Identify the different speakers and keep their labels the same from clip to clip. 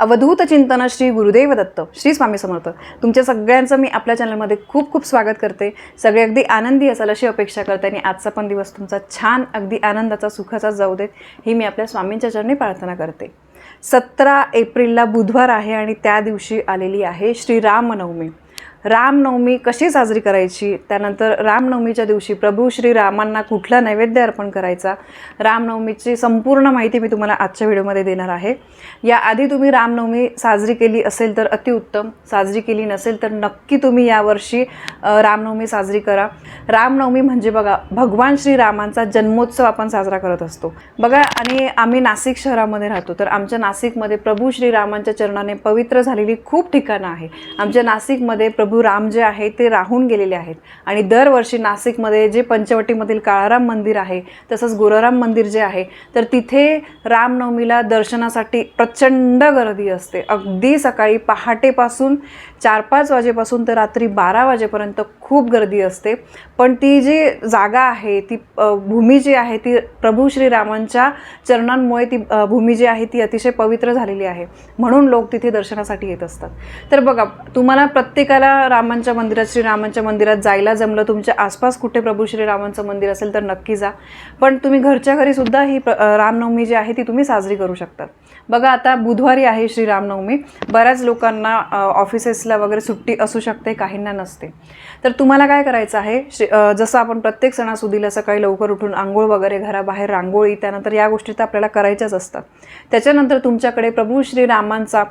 Speaker 1: अवधूत चिंतन श्री गुरुदेव दत्त श्री स्वामी समर्थ. तुमच्या सगळ्यांचं मी आपल्या चॅनलमध्ये खूप खूप स्वागत करते. सगळे अगदी आनंदी असाल अशी अपेक्षा करते आणि आजचा पण दिवस तुमचा छान अगदी आनंदाचा सुखाचा जाऊ देत ही मी आपल्या स्वामींच्या चरणी प्रार्थना करते. सतरा एप्रिलला बुधवार आहे आणि त्या दिवशी आलेली आहे श्रीरामनवमी रामनवमी कशी साजरी करायची? त्यानंतर रामनवमीच्या दिवशी प्रभू श्री रामांना कुठला नैवेद्य अर्पण करायचा? रामनवमीची संपूर्ण माहिती मी तुम्हाला आजच्या व्हिडिओमध्ये देणार आहे. याआधी तुम्ही रामनवमी साजरी केली असेल तर अतिउत्तम. साजरी केली नसेल तर नक्की तुम्ही यावर्षी रामनवमी साजरी करा. रामनवमी म्हणजे बघा भगवान श्रीरामांचा जन्मोत्सव आपण साजरा करत असतो. बघा आणि आम्ही नाशिक शहरामध्ये राहतो तर आमच्या नाशिकमध्ये प्रभू श्रीरामांच्या चरणाने पवित्र झालेली खूप ठिकाणं आहे. आमच्या नाशिकमध्ये प्रभू राम जे आहे ते राहून गेलेले आहेत. आणि दरवर्षी नाशिकमध्ये जे पंचवटीमधील काळाराम मंदिर आहे तसंच गोराराम मंदिर जे आहे तर तिथे रामनवमीला दर्शनासाठी प्रचंड गर्दी असते. अगदी सकाळी पहाटेपासून चार पाच वाजेपासून तर रात्री बारा वाजेपर्यंत खूप गर्दी असते. पण ती जी जागा आहे ती भूमी जी आहे ती प्रभू श्रीरामांच्या चरणांमुळे ती भूमी जी आहे ती अतिशय पवित्र झालेली आहे. म्हणून लोक तिथे दर्शनासाठी येत असतात. तर बघा तुम्हाला प्रत्येकाला रामांच्या मंदिरात श्रीरामांच्या मंदिरात जायला जमलं तुमच्या आसपास कुठे प्रभू श्रीरामांचं मंदिर असेल तर नक्की जा. पण तुम्ही घरच्या घरी सुद्धा ही प्र- रामनवमी जी आहे ती तुम्ही साजरी करू शकतात बघा आता बुधवारी आहे श्रीरामनवमी. बऱ्याच लोकांना ऑफिसेसला वगैरे सुट्टी असू शकते काहींना नसते. तर तुम्हाला काय करायचं आहे? श्री जसं आपण प्रत्येक सणासुदीला सकाळी लवकर उठून आंघोळ वगैरे घराबाहेर रांगोळी त्यानंतर या गोष्टी तर आपल्याला करायच्याच असतात. त्याच्यानंतर तुमच्याकडे प्रभू श्रीरामांचा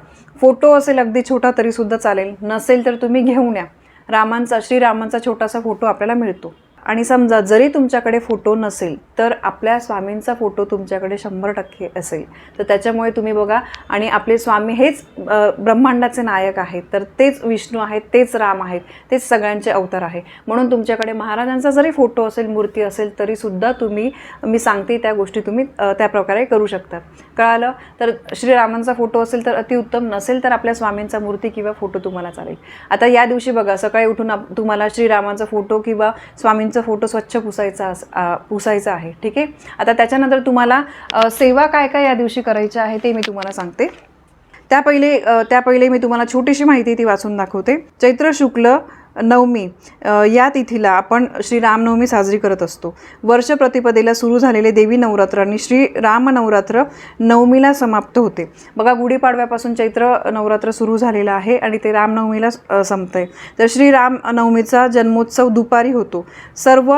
Speaker 1: फोटो असेल अगदी छोटा तरीसुद्धा चालेल. नसेल तर तुम्ही घेऊन या. रामांचा श्रीरामांचा छोटासा फोटो आपल्याला मिळतो. आणि समजा जरी तुमच्याकडे फोटो नसेल तर आपल्या स्वामींचा फोटो तुमच्याकडे शंभर टक्के असेल. तर त्याच्यामुळे तुम्ही बघा आणि आपले स्वामी हेच ब्रह्मांडाचे नायक आहेत तर तेच विष्णू आहेत तेच राम आहेत तेच सगळ्यांचे अवतार आहे म्हणून तुमच्याकडे महाराजांचा जरी फोटो असेल मूर्ती असेल तरीसुद्धा तुम्ही मी सांगते त्या गोष्टी तुम्ही त्या प्रकारे करू शकता. कळालं? तर श्रीरामांचा फोटो असेल तर अतिउत्तम नसेल तर आपल्या स्वामींचा मूर्ती किंवा फोटो तुम्हाला चालेल. आता या दिवशी बघा सकाळी उठून तुम्हाला श्रीरामांचा फोटो किंवा त्यांचा फोटो स्वच्छ पुसायचा अस- पुसायचा आहे ठीक आहे? आता त्याच्यानंतर तुम्हाला सेवा काय काय या दिवशी करायच्या आहे ते मी तुम्हाला सांगते. त्या पहिले त्या पहिले मी तुम्हाला छोटीशी माहिती ती वाचून दाखवते. चैत्र शुक्ल नवमी या तिथीला आपण श्री रामनवमी साजरी करत असतो. वर्ष प्रतिपदेला सुरू झालेले देवी नवरात्र आणि श्री राम नवरात्र नवमीला समाप्त होते. बघा गुढीपाडव्यापासून चैत्र नवरात्र सुरू झालेलं आहे आणि ते रामनवमीला संपतं संपतंय. तर श्री राम नवमीचा जन्मोत्सव दुपारी होतो. सर्व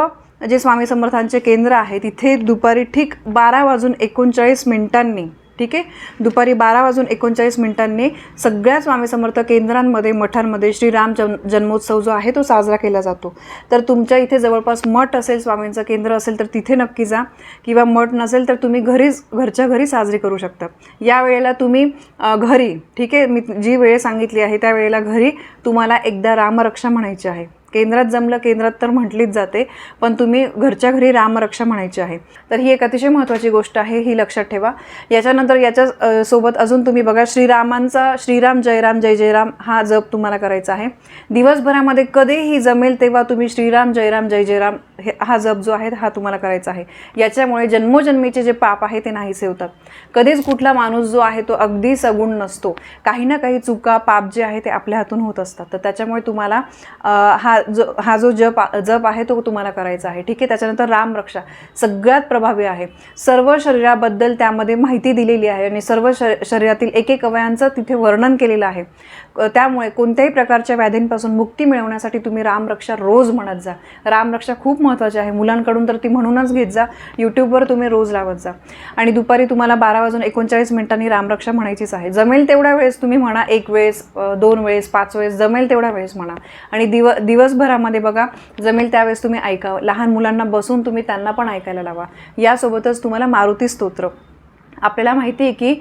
Speaker 1: जे स्वामी समर्थांचे केंद्र आहे तिथे दुपारी ठीक बारा वाजून एकोणचाळीस मिनिटांनी ठीक आहे? दुपारी बारा वाजून एकोणचाळीस मिनिटांनी सगळ्या स्वामी समर्थ केंद्रांमध्ये मठांमध्ये श्रीराम जन जन्मोत्सव जो आहे तो साजरा केला जातो. तर तुमच्या इथे जवळपास मठ असेल स्वामींचं केंद्र असेल तर तिथे नक्की जा. किंवा मठ नसेल तर तुम्ही घरीच घरच्या घरी साजरी करू शकता. या वेळेला तुम्ही घरी ठीक आहे? मी जी वेळ सांगितली आहे त्या वेळेला घरी तुम्हाला एकदा रामरक्षा म्हणायची आहे. केंद्रात जमलं केंद्रात तर म्हटलीच जाते पण तुम्ही घरच्या घरी रामरक्षा म्हणायची आहे. तर ही एक अतिशय महत्त्वाची गोष्ट आहे ही लक्षात ठेवा. याच्यानंतर याच्या सोबत अजून तुम्ही बघा श्रीरामांचा श्रीराम जयराम जय जयराम हा जप तुम्हाला करायचा आहे. दिवसभरामध्ये कधीही जमेल तेव्हा तुम्ही श्रीराम जयराम जय जयराम हे हा जप जो आहे हा तुम्हाला करायचा आहे. याच्यामुळे जन्मोजन्मीचे जे पाप आहे ते नाहीसे होतात. कधीच कुठला माणूस जो आहे तो अगदी सगुण नसतो. काही ना काही चुका पाप जे आहे ते आपल्या हातून होत असतात. तर त्याच्यामुळे तुम्हाला हा जो हा जो जप जप आहे तो तुम्हाला करायचा आहे. ठीक आहे? त्याच्यानंतर रामरक्षा सगळ्यात प्रभावी आहे. सर्व शरीराबद्दल त्यामध्ये माहिती दिलेली आहे आणि सर्व श शरीरातील एक एक अवयांचं तिथे वर्णन केलेलं आहे. त्यामुळे कोणत्याही प्रकारच्या व्याधींपासून मुक्ती मिळवण्यासाठी तुम्ही रामरक्षा रोज म्हणत जा. रामरक्षा खूप महत्त्वाची आहे. मुलांकडून तर ती म्हणूनच घेत जा. यूट्यूबवर तुम्ही रोज लावत जा. आणि दुपारी तुम्हाला बारा वाजून एकोणचाळीस मिनिटांनी रामरक्षा म्हणायचीच आहे. जमेल तेवढ्या वेळेस तुम्ही म्हणा एक वेळेस दोन वेळेस पाच वेळेस जमेल तेवढ्या वेळेस म्हणा. आणि दिव दिवस दिवसभरामध्ये बघा जमेल त्यावेळेस तुम्ही ऐका लहान मुलांना बसून तुम्ही त्यांना पण ऐकायला लावा. यासोबतच तुम्हाला मारुती स्तोत्र. आपल्याला माहिती आहे की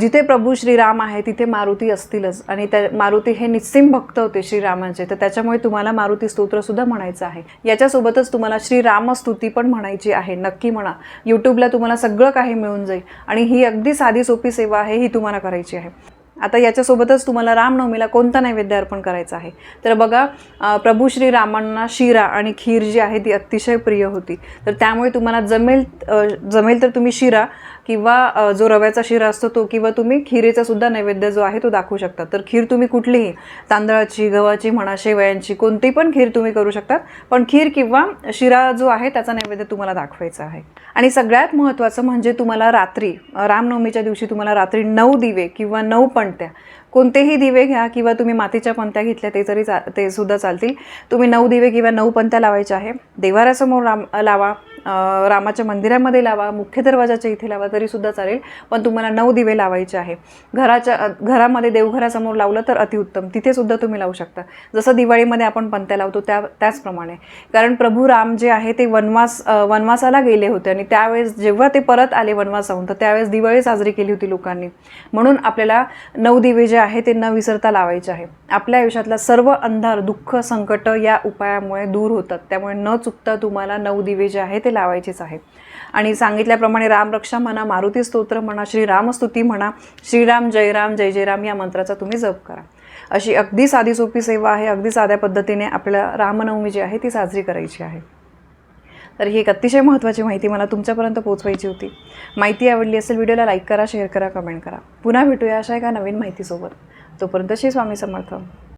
Speaker 1: जिथे प्रभू श्रीराम आहे तिथे मारुती असतीलच. आणि त्या मारुती हे निस्सिम भक्त होते श्रीरामांचे. तर त्याच्यामुळे तुम्हाला मारुती स्तोत्रसुद्धा म्हणायचं आहे. याच्यासोबतच तुम्हाला श्रीरामस्तुती पण म्हणायची आहे. नक्की म्हणा. यूट्यूबला तुम्हाला सगळं काही मिळून जाईल. आणि ही अगदी साधी सोपी सेवा आहे ही तुम्हाला करायची आहे. आता याच्यासोबतच तुम्हाला रामनवमीला कोणता नैवेद्य अर्पण करायचा आहे? तर बघा प्रभू श्रीरामांना शिरा आणि खीर जी आहे ती अतिशय प्रिय होती. तर त्यामुळे तुम्हाला जमेल जमेल तर तुम्ही शिरा किंवा जो रव्याचा शिरा असतो तो किंवा तुम्ही खिरीचा सुद्धा नैवेद्य जो आहे तो दाखवू शकता. तर खीर तुम्ही कुठलीही तांदळाची गव्हाची म्हणा शेवयांची कोणती पण खीर तुम्ही करू शकतात पण खीर किंवा शिरा जो आहे त्याचा नैवेद्य तुम्हाला दाखवायचा आहे. आणि सगळ्यात महत्त्वाचं म्हणजे तुम्हाला रात्री रामनवमीच्या दिवशी तुम्हाला रात्री नऊ दिवे किंवा नऊ पणत्या कोणतेही दिवे घ्या किंवा तुम्ही मातीच्या पंत्या घेतल्या ते तरी चा ते सुद्धा चालतील. तुम्ही नऊ दिवे किंवा नऊ पंत्या लावायच्या आहे. देवाऱ्यासमोर राम लावा. रामाच्या मंदिरामध्ये लावा मुख्य दरवाजाच्या इथे लावा तरीसुद्धा चालेल. पण तुम्हाला नऊ दिवे लावायचे आहे. घराच्या घरामध्ये देवघरासमोर लावलं तर अतिउत्तम. तिथेसुद्धा तुम्ही लावू शकता. जसं दिवाळीमध्ये आपण पंत्या लावतो त्या त्याचप्रमाणे. कारण प्रभू राम जे आहे ते वनवास वनवासाला गेले होते आणि त्यावेळेस जेव्हा ते परत आले वनवासाहून तर त्यावेळेस दिवाळी साजरी केली होती लोकांनी. म्हणून आपल्याला नऊ दिवे जे आहे ते न विसरता लावायचे आहे. आपल्या आयुष्यातला सर्व अंधार दुःख संकट या उपायामुळे दूर होतात. त्यामुळे न चुकता तुम्हाला नऊ दिवे जे आहे ते लावायचेच आहे. आणि सांगितल्याप्रमाणे रामरक्षा म्हणा मारुती स्तोत्र म्हणा श्रीरामस्तुती म्हणा श्रीराम जयराम जय जयराम या मंत्राचा तुम्ही जप करा. अशी अगदी साधी सोपी सेवा आहे. अगदी साध्या पद्धतीने आपल्याला रामनवमी जी आहे ती साजरी करायची आहे. तर ही एक अतिशय महत्त्वाची माहिती मला तुमच्यापर्यंत पोहोचवायची होती. माहिती आवडली असेल व्हिडिओला लाईक करा शेअर करा कमेंट करा. पुन्हा भेटूया अशा एका नवीन माहितीसोबत. तोपर्यंत श्री स्वामी समर्थ.